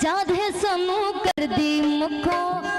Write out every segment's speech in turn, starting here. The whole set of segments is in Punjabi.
ਜਦ ਹੈ ਸਾਨੂੰ ਕਰਦੀ ਮੁਖੋਂ।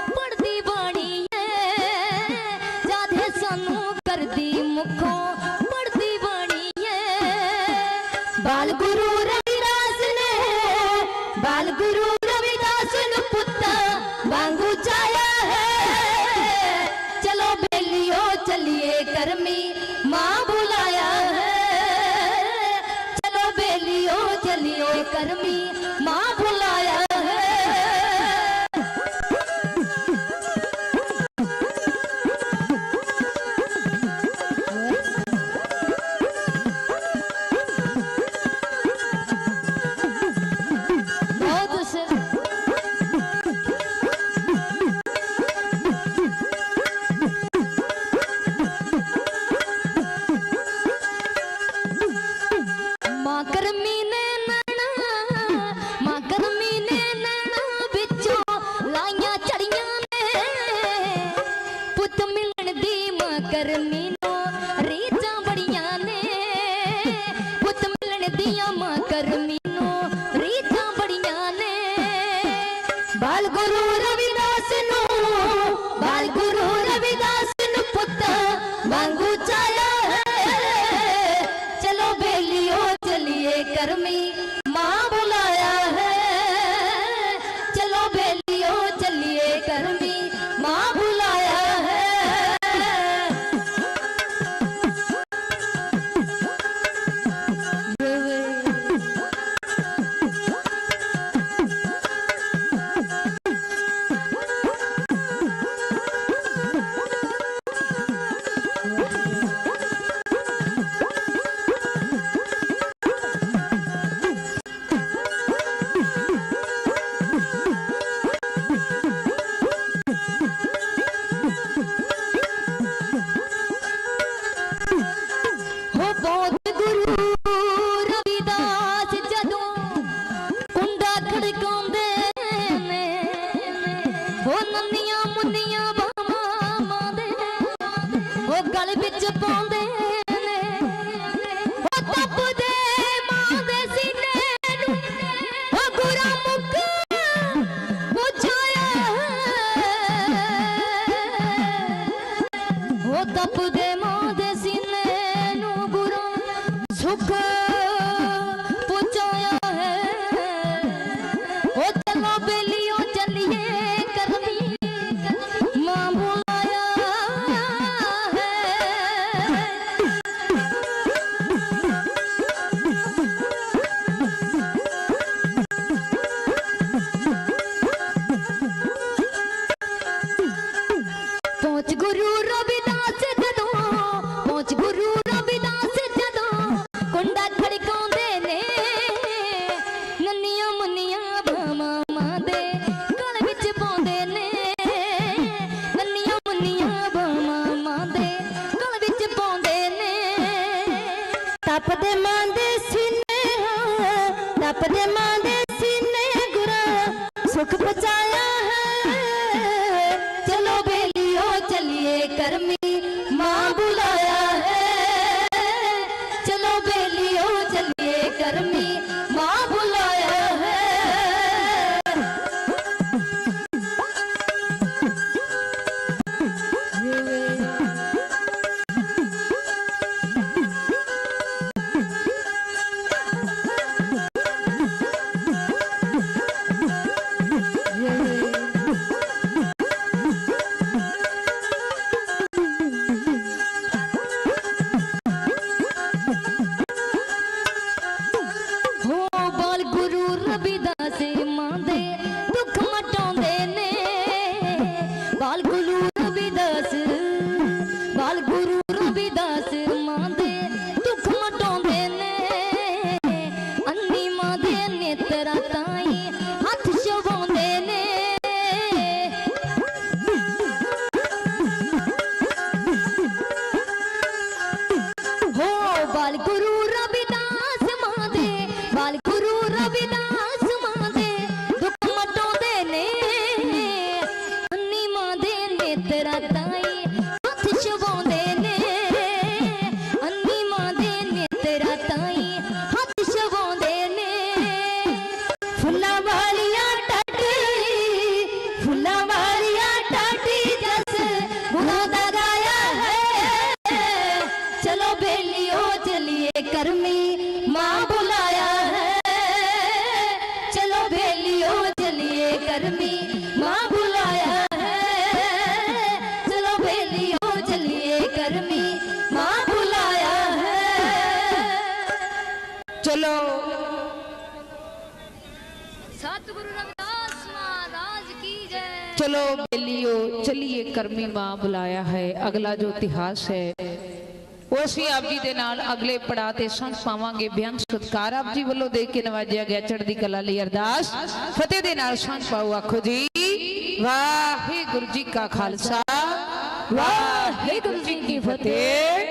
ਹਾਂ ਤਪਦੇ ਮਾਂ ਦੇ चलो बेलियो चलिए ਕਰਮੀ ਮਾਂ ਬੁਲਾਇਆ ਹੈ ਅਗਲਾ ਜੋ ਇਤਿਹਾਸ ਹੈ ਉਹ ਅਸੀਂ ਆਪ ਜੀ ਦੇ ਨਾਲ ਅਗਲੇ ਪੜਾਅ ਤੇ ਸੰਗ ਪਾਵਾਂਗੇ ਬਿਆਨ ਸਤਕਾਰ ਆਪ ਜੀ ਵੱਲੋਂ ਦੇ ਕੇ ਨਵਾਜਿਆ ਗਿਆ ਚੜ੍ਹਦੀ ਕਲਾ ਲਈ ਅਰਦਾਸ ਫਤਿਹ ਦੇ ਨਾਲ ਸੰਗ ਪਾਓ ਆਖੋ ਜੀ ਵਾਹਿਗੁਰੂ ਜੀ ਕਾ ਖਾਲਸਾ ਵਾਹਿਗੁਰੂ ਜੀ ਕੀ ਫਤਿਹ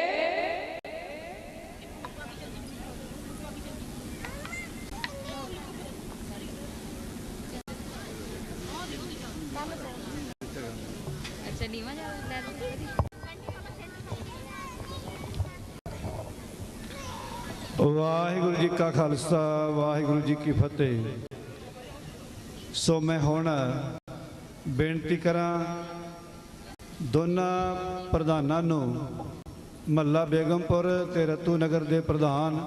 ਵਾਹਿਗੁਰੂ ਜੀ ਕਾ ਖਾਲਸਾ, ਵਾਹਿਗੁਰੂ ਜੀ ਕੀ ਫਤਿਹ। ਸੋ ਮੈਂ ਹੁਣ ਬੇਨਤੀ ਕਰਾਂ, ਦੋਨਾਂ ਪ੍ਰਧਾਨਾਂ ਨੂੰ, ਮੱਲਾ ਬੇਗਮਪੁਰ ਤੇ ਰਤੂ ਨਗਰ ਦੇ ਪ੍ਰਧਾਨ,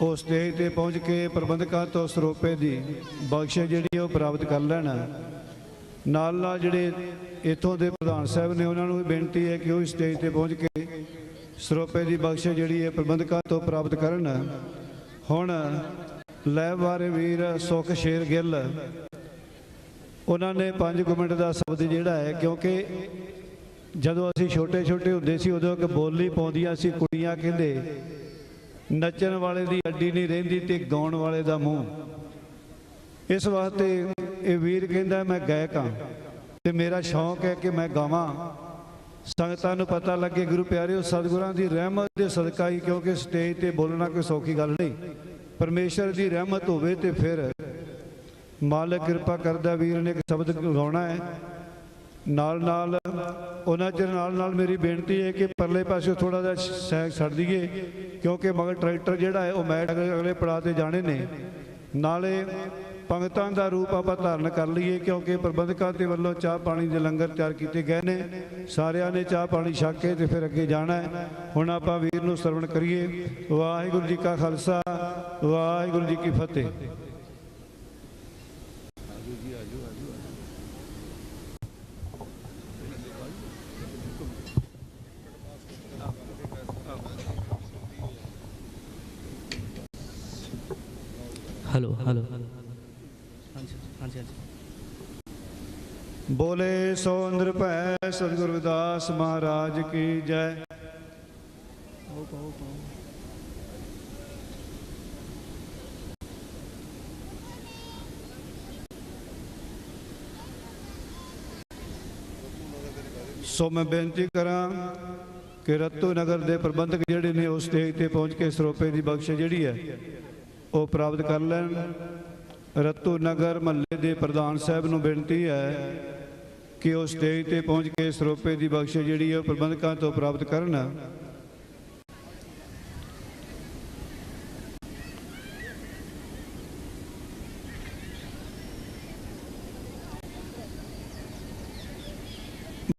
ਉਹ ਸਟੇਜ ਤੇ ਪਹੁੰਚ ਕੇ ਪ੍ਰਬੰਧਕਾਂ ਤੋਂ ਸਰੋਪੇ ਦੀ ਬਖਸ਼ਿਸ਼ ਜਿਹੜੀ ਉਹ ਪ੍ਰਾਪਤ ਕਰ ਲੈਣ। ਨਾਲ ਨਾਲ ਜਿਹੜੇ ਇਥੋਂ ਦੇ ਪ੍ਰਧਾਨ ਸਾਹਿਬ ਨੇ, ਉਹਨਾਂ ਨੂੰ ਵੀ ਬੇਨਤੀ ਹੈ ਕਿ ਉਹ ਸਟੇਜ ਤੇ ਪਹੁੰਚ ਕੇ ਸਰੋਪੇ ਦੀ ਬਖਸ਼ਿਸ਼ ਜਿਹੜੀ ਹੈ ਪ੍ਰਬੰਧਕਾਂ ਤੋਂ ਪ੍ਰਾਪਤ ਕਰਨ। ਹੁਣ ਲੈ ਬਾਰੇ ਵੀਰ ਸੁਖ ਸ਼ੇਰ ਗਿੱਲ, ਉਹਨਾਂ ਨੇ 5 ਮਿੰਟ ਦਾ ਸ਼ਬਦ ਜਿਹੜਾ ਹੈ, ਕਿਉਂਕਿ ਜਦੋਂ ਅਸੀਂ ਛੋਟੇ ਛੋਟੇ ਹੁੰਦੇ ਸੀ, ਉਦੋਂ ਇੱਕ ਬੋਲੀ ਪਾਉਂਦੀਆਂ ਸੀ ਕੁੜੀਆਂ, ਕਹਿੰਦੇ, ਨੱਚਣ ਵਾਲੇ ਦੀ ਅੱਡੀ ਨਹੀਂ ਰਹਿੰਦੀ ਤੇ ਗਾਉਣ ਵਾਲੇ ਦਾ ਮੂੰਹ। ਇਸ ਵਾਸਤੇ ਇਹ ਵੀਰ ਕਹਿੰਦਾ, ਮੈਂ ਗਾਇਕ ਹਾਂ ਤੇ ਮੇਰਾ ਸ਼ੌਂਕ ਹੈ ਕਿ ਮੈਂ ਗਾਵਾਂ। ਸੰਗਤਾਂ ਨੂੰ ਪਤਾ ਲੱਗੇ, ਗੁਰੂ ਪਿਆਰਿਓ, ਸਤਿਗੁਰਾਂ ਦੀ ਰਹਿਮਤ ਦੇ ਸਦਕਾ ਹੀ ਕਿਉਂਕਿ ਸਟੇਜ ਤੇ ਬੋਲਣਾ ਕੋਈ ਸੌਖੀ ਗੱਲ ਨਹੀਂ। ਪਰਮੇਸ਼ਰ ਦੀ ਰਹਿਮਤ ਹੋਵੇ ਤੇ ਫਿਰ ਮਾਲਕ ਕਿਰਪਾ ਕਰਦਾ ਵੀਰ ਨੇ ਇੱਕ ਸ਼ਬਦ ਗਾਉਣਾ ਹੈ। ਨਾਲ ਨਾਲ ਉਹਨਾਂ ਚਿਰ ਨਾਲ ਨਾਲ ਮੇਰੀ ਬੇਨਤੀ ਹੈ ਕਿ ਪਰਲੇ ਪਾਸੇ ਥੋੜਾ ਜਿਹਾ ਸੈਕ ਛੱਡ ਦਈਏ, ਕਿਉਂਕਿ ਮਗਰ ਟਰੈਕਟਰ ਜਿਹੜਾ ਹੈ ਉਹ ਮੈਚ ਅਗਲੇ ਪੜਾਅ ਤੇ ਜਾਣੇ ਨੇ। ਨਾਲੇ ਪੰਗਤਾਂ ਦਾ ਰੂਪ ਆਪਾਂ ਧਾਰਨ ਕਰ ਲਈਏ ਕਿਉਂਕਿ ਪ੍ਰਬੰਧਕਾਂ ਦੇ ਵੱਲੋਂ ਚਾਹ ਪਾਣੀ ਦੇ ਲੰਗਰ ਤਿਆਰ ਕੀਤੇ ਗਏ ਨੇ। ਸਾਰਿਆਂ ਨੇ ਚਾਹ ਪਾਣੀ ਛਕ ਕੇ ਤੇ ਫਿਰ ਅੱਗੇ ਜਾਣਾ ਹੈ। ਹੁਣ ਆਪਾਂ ਵੀਰ ਨੂੰ ਸਰਵਣ ਕਰੀਏ। ਵਾਹਿਗੁਰੂ ਜੀ ਕਾ ਖਾਲਸਾ, ਵਾਹਿਗੁਰੂ ਜੀ ਕੀ ਫਤਿਹ। ਹੈਲੋ ਹੈਲੋ ਹਾਂਜੀ ਹਾਂਜੀ ਹਾਂਜੀ। ਬੋਲੇ ਸੋ ਨਿਰਭੈ ਸਤਿਗੁਰ ਰਵਿਦਾਸ ਮਹਾਰਾਜ ਕੀ ਜੈ। ਸੋ ਮੈਂ ਬੇਨਤੀ ਕਰਾਂ ਕਿ ਰਤੂ ਨਗਰ ਦੇ ਪ੍ਰਬੰਧਕ ਜਿਹੜੇ ਨੇ ਉਸ ਸਟੇਜ ਤੇ ਪਹੁੰਚ ਕੇ ਸਰੋਪੇ ਦੀ ਬਖਸ਼ਿਸ਼ ਜਿਹੜੀ ਹੈ ਉਹ ਪ੍ਰਾਪਤ ਕਰ ਲੈਣ। ਰਤੂ ਨਗਰ ਮਹੱਲੇ ਦੇ ਪ੍ਰਧਾਨ ਸਾਹਿਬ ਨੂੰ ਬੇਨਤੀ ਹੈ ਕਿ ਉਹ ਸਟੇਜ ਤੇ ਪਹੁੰਚ ਕੇ ਸਰੋਪੇ ਦੀ ਬਖਸ਼ਿਸ਼ ਜਿਹੜੀ ਹੈ ਪ੍ਰਬੰਧਕਾਂ ਤੋਂ ਪ੍ਰਾਪਤ ਕਰਨ।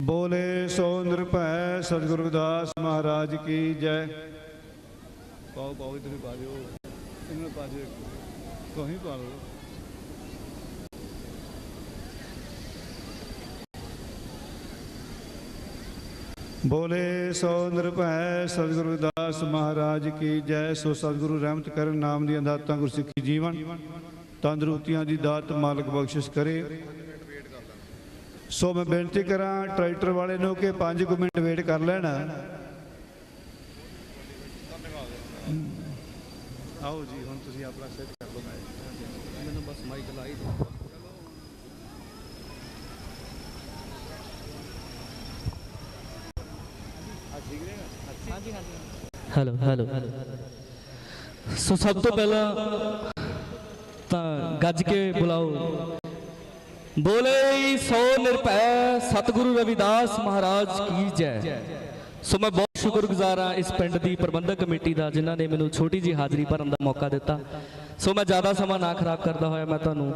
ਬੋਲੇ ਸੋ ਨਿਰਭੈ ਸਤਿਗੁਰੂ ਰਵਿਦਾਸ ਮਹਾਰਾਜ ਕੀ ਜੈ। ਪਾਓ ਪਾਓ, ਇਧਰ ਪਾ ਦਿਓ। ਇਹਨੂੰ ਪਾ ਦਿਓ ਕੋਈ ਪਾ ਲਓ। ਬੋਲੇ ਸੋ ਨਿਰਭੈ ਸਤਿਗੁਰੂ ਰਵਿਦਾਸ ਮਹਾਰਾਜ ਕੀ ਜੈ, ਸੋ ਸਤਿਗੁਰੂ ਰਹਿਮਤ ਕਰਨ ਨਾਮ ਦੀਆਂ ਦਾਤਾਂ ਗੁਰਸਿੱਖੀ ਜੀਵਨ, ਤੰਦਰੁਸਤੀਆਂ ਦੀ ਦਾਤ ਮਾਲਕ ਬਖਸ਼ਿਸ਼ ਕਰੇ। ਸੋ ਮੈਂ ਬੇਨਤੀ ਕਰਾਂ, ਟਰੈਕਟਰ ਵਾਲੇ ਨੂੰ ਕਿ 5 ਮਿੰਟ ਵੇਟ ਕਰ ਲੈਣ। ਆਓ ਜੀ, ਹੁਣ ਤੁਸੀਂ ਆਪਣਾ ਸੈੱਟ ਕਰ ਲਓ। ਮੈਨੂੰ ਬਸ ਮਾਈਕ ਲਾਈ ਦਿਓ। Hello hello. ਸੋ ਸਭ ਤੋਂ ਪਹਿਲਾਂ ਤਾਂ ਗੱਜ ਕੇ ਬੁਲਾਓ। ਬੋਲੇ ਸੋ ਨਿਰਭੈ, ਸਤਿਗੁਰੂ ਰਵਿਦਾਸ ਮਹਾਰਾਜ ਕੀ ਜੈ। ਸੋ ਮੈਂ ਬਹੁਤ ਸ਼ੁਕਰਗੁਜ਼ਾਰ ਹਾਂ ਇਸ ਪਿੰਡ ਦੀ ਪ੍ਰਬੰਧਕ ਕਮੇਟੀ ਦਾ, ਜਿਨ੍ਹਾਂ ਨੇ ਮੈਨੂੰ ਛੋਟੀ ਜੀ ਹਾਜ਼ਰੀ ਭਰਨ ਦਾ ਮੌਕਾ ਦਿੱਤਾ। ਸੋ ਮੈਂ ਜ਼ਿਆਦਾ ਸਮਾਂ ਨਾ ਖਰਾਬ ਕਰਦਾ ਹੋਇਆ, ਮੈਂ ਤੁਹਾਨੂੰ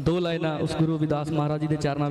ਦੋ ਲਾਈਨਾਂ ਉਸ ਗੁਰੂ ਰਵਿਦਾਸ ਮਹਾਰਾਜ ਜੀ ਦੇ ਚਰਨਾਂ ਵਿੱਚ